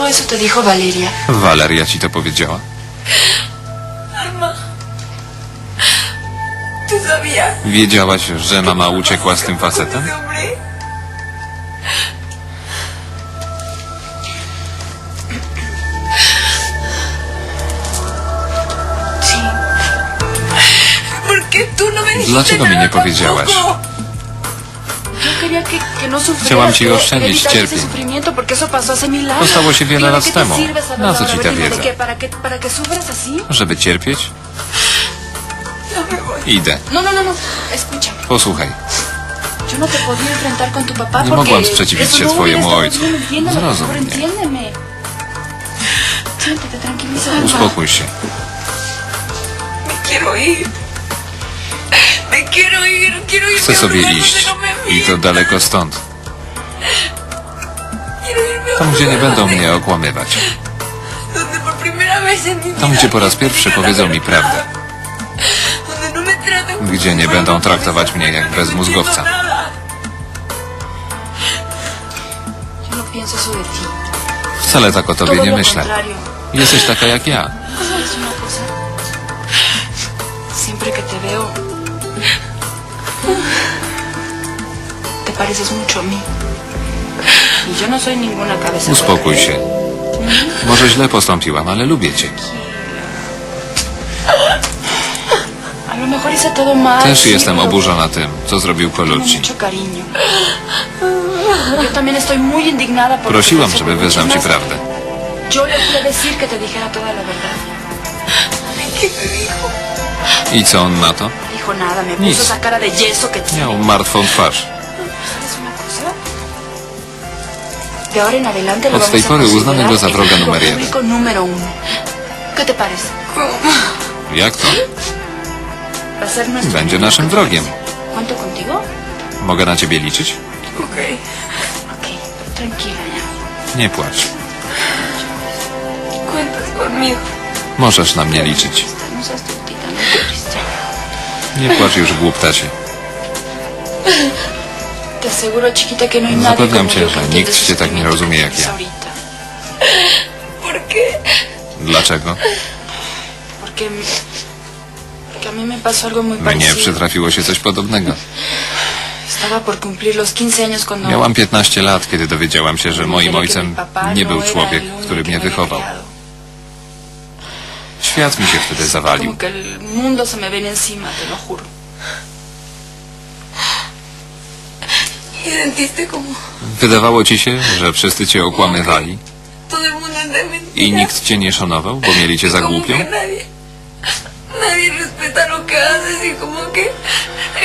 Todo eso te dijo Valeria. Waleria ci to powiedziała? ¿Tú sabías? Wiedziałaś, że mama uciekła z tym facetem? ese hombre? Sí. ¿Por qué tú no me dijiste Dlaczego mi nada nie powiedziałaś? tampoco? Chciałam ci oszczędzić cierpień. To stało się wiele ¿Y de lat temu. Na co ci ta wiedza? ¿De qué? ¿Para que, para que sufras así? Żeby cierpieć? No. Idę. No, no, no, no. Posłuchaj. No Nie mogłam sprzeciwić się no twojemu ojcu. Zrozum mnie. Uspokój się. Chcę sobie iść. I to daleko stąd. Tam, gdzie nie będą mnie okłamywać. Tam, gdzie po raz pierwszy powiedzą mi prawdę. Gdzie nie będą traktować mnie jak bezmózgowca. Wcale tak o tobie nie myślę. Jesteś taka jak ja. Pareces mucho a mí. Y yo no soy ninguna cabeza. Uspokój się. Może źle postąpiłam, ale lubię cię. A lo mejor hice todo mal. Też sí, jestem pero oburzona tym, co zrobił Colucci. mucho cariño. Yo también estoy muy indignada por lo que Prosiłam, pasó żeby con wyznał ci prawdę. Yo le pude decir que te dijera toda la verdad. ¿Qué me dijo? I co on na to? Dijo nada, me Nic. puso esa cara de yeso que tiene. Miał martwą twarz. Od tej pory uznamy go za considerar wroga numer jeden. público número uno. ¿Qué te parece? Jak to? Va a ser nuestro Będzie naszym ¿qué te wrogiem. parece? ¿Cuánto contigo? Mogę na ciebie liczyć? Ok. Ok, tranquila ya. Nie płacz. Cuentas conmigo. Możesz na mnie liczyć. No. Nie płacz już, głuptasie. Zapewniam como cię, że nikt cię tak nie rozumie jak ja. Dlaczego? Mnie przytrafiło się coś podobnego. Estaba por cumplir los 15 años cuando... Miałam 15 lat, kiedy dowiedziałam się, że moim ojcem nie no był era człowiek, który mnie había wychował. Świat mi się wtedy zawalił. ¿Y como Wydawało ci się, że wszyscy cię okłamywali todo el mundo i nikt cię nie szanował, bo mieli cię za Como głupią? que nadie, nadie respeta lo que haces y como que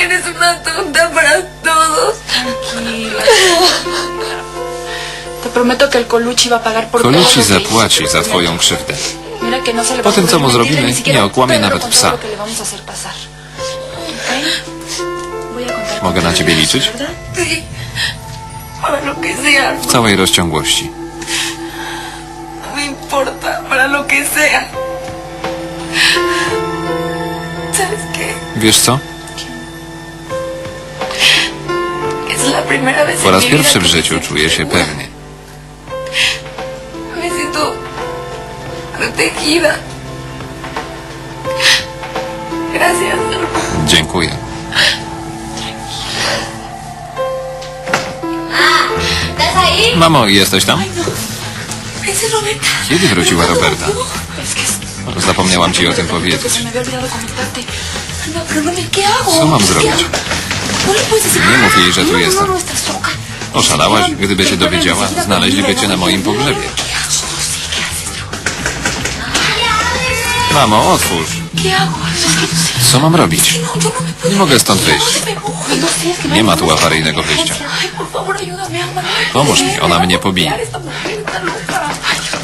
eres una tonta para todos. Tranquila. Te prometo que el Colucci va a pagar por todo Colucci lo que zapłaci hizo. za twoją krzywdę. Mira que no se le Po a tym, co mu mentirle zrobimy, ni siquiera nie okłamie nawet psa. que le vamos a hacer pasar. ¿Ok? Voy a contar Mogę na ciebie liczyć? ¿verdad? W całej rozciągłości. no me importa, para lo que sea. ¿Sabes qué? Wiesz co? Po raz pierwszy w życiu czuję się pewnie. Dziękuję. Mamo, jesteś tam? Kiedy wróciła Roberta? Zapomniałam ci o tym powiedzieć. Co mam ¿Qué zrobić? Nie mów jej, że tu jestem. Oszalałaś? Gdyby się dowiedziała, znaleźliby cię na moim pogrzebie. Mamo, otwórz. Co mam robić? Nie mogę stąd wyjść. Nie ma tu awaryjnego wyjścia. Pomóż mi, ona mnie pobije.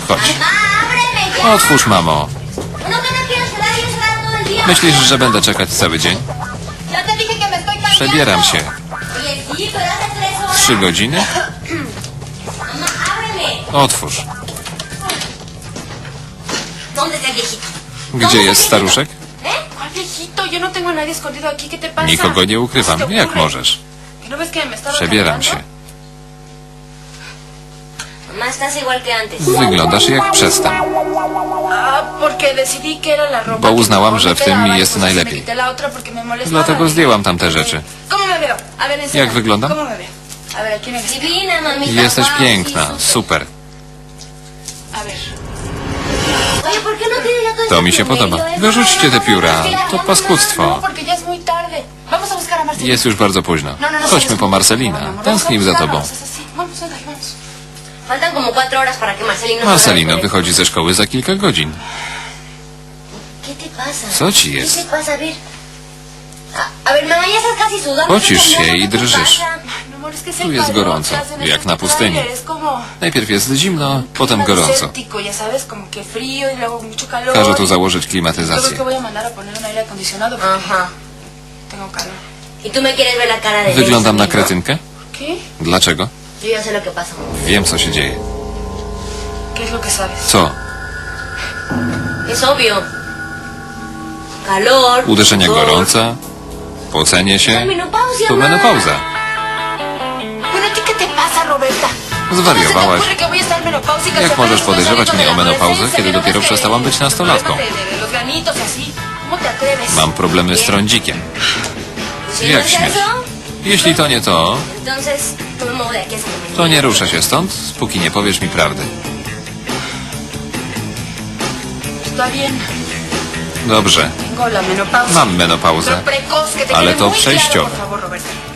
Chodź. Otwórz, mamo. Myślisz, że będę czekać cały dzień? Przebieram się. Trzy godziny? Otwórz. Gdzie jest staruszek? No escondido aquí. ¿Qué te pasa? Nikogo nie ¿Qué ukrywam. Jak możesz? ¿Que no Przebieram się. Wyglądasz jak ropa Bo uznałam, że w tym jest najlepiej. Dlatego zdjęłam tamte rzeczy. Jak wyglądam? Jesteś piękna, super. To mi się podoba. Wyrzućcie te pióra. To paskudztwo. Jest już bardzo późno. No, no, no, Chodźmy po Marcelina. Tęsknim za tobą. Marcelino... wychodzi ze szkoły za kilka godzin. Co ci ¿Qué jest? Pocisz ¿Qué te się i drżysz. Tu jest gorąco, jak na pustyni. Najpierw jest zimno, potem gorąco. y. Każę tu założyć klimatyzację. Y. Wyglądam na kretynkę? Dlaczego? Wiem, co się dzieje. Co? Uderzenie gorąca? Pocenie się? To menopauza. Bueno, ¿a ti qué te pasa, Roberta? Zwariowałaś. ¿Cómo se te ocurre que voy a estar menopáusica? Jak możesz podejrzewać mnie o menopauzę, kiedy ¿no dopiero przestałam być nastolatką? Mam problemy z trądzikiem. Jak es śmiesz? Jeśli to nie to, to nie ruszę się stąd, póki nie powiesz mi prawdy. Dobrze, mam menopauzę. Ale to przejściowe.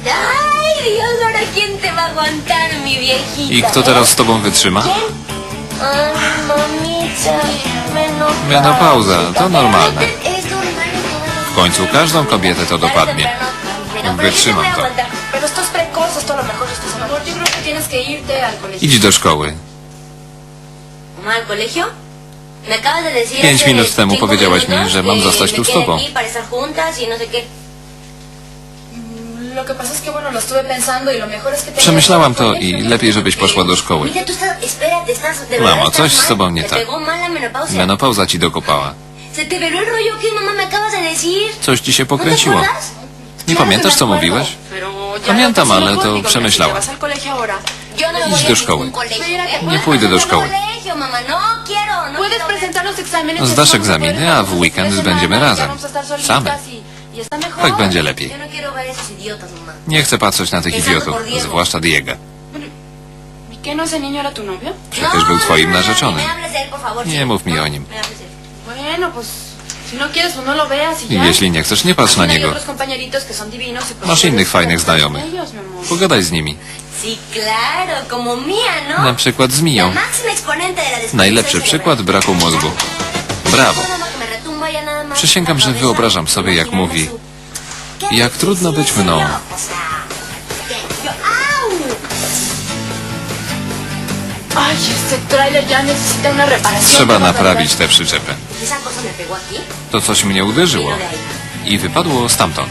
Ay, Dios, ahora quién te va a aguantar, mi viejita. I kto teraz z tobą wytrzyma? Ay, mamita, menopausa. Menopauza, to normalne. Es normal en todas W końcu każdą kobietę to dopadnie. Wytrzymam to. Pero esto es precoz, esto a lo mejor estás a Yo creo que tienes que irte al colegio. Idź do szkoły. ¿Mamá, al colegio? Me acabas de decir Pięć hace minut temu cinco powiedziałaś mi, minutos że mam que zostać tu z quede tobą. aquí para estar juntas y no sé qué. Przemyślałam to i lepiej, żebyś poszła do szkoły. Mamo, coś z tobą nie tak. Menopauza ci dokopała. Coś ci się ¿No pokręciło. Nie pamiętasz, co mówiłeś? Pamiętam, no te ale to przemyślałam. no Idź do szkoły. Nie pójdę do szkoły. Zdasz egzaminy, a w weekend będziemy razem. Same. Tak będzie lepiej. No. Nie chcę patrzeć na tych idiotów, zwłaszcza Diego. ¿Y qué no? Przecież był twoim narzeczonym. Nie mów mi No, o nim. no pues no veas y. Jeśli nie chcesz, nie patrz na niego. y Masz innych fajnych znajomych. Pogadaj z nimi. ¿no? Na przykład z Miją. Najlepszy przykład braku mózgu. Brawo. Przysięgam, że wyobrażam sobie, jak mówi. Jak trudno być mną. Reparación. Trzeba naprawić tę przyczepę. To coś mnie uderzyło i wypadło stamtąd.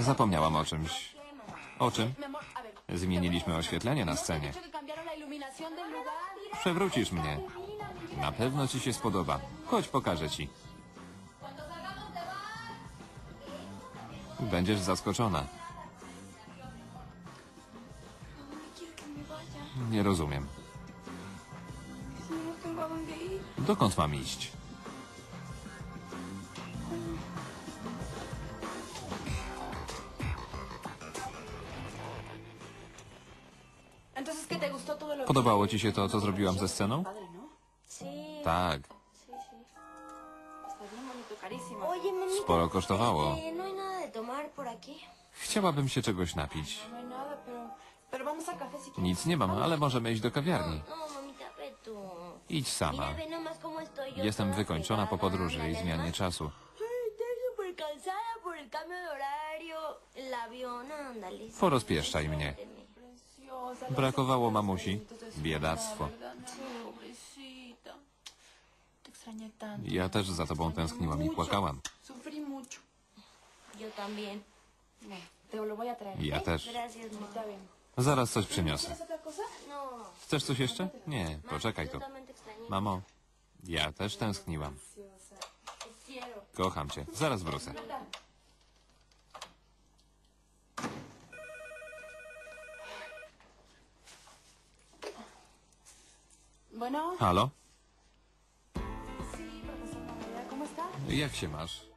Zapomniałam o czymś. O czym? Zmieniliśmy oświetlenie na scenie. Przewrócisz mnie. Na pewno ci się spodoba. Chodź, pokażę ci. Będziesz zaskoczona. Nie rozumiem. Dokąd mam iść? Podobało ci się to, co zrobiłam ze sceną? ¿no? Tak. Sporo kosztowało. eh, no. Chciałabym się czegoś napić. No. Nic nie mam, ale możemy iść do kawiarni. Idź sama. Jestem wykończona po podróży i zmianie czasu. Porozpieszczaj mnie. Brakowało mamusi. Biedactwo. Ja też za tobą tęskniłam i płakałam. Ja też. Mamá. Ahorita vengo. Zaraz coś przyniosę. No, Chcesz coś jeszcze? Nie, poczekaj extrañé. Mamo, ja też tęskniłam. Kocham cię. Zaraz wrócę. Bueno, Halo? Jak się masz?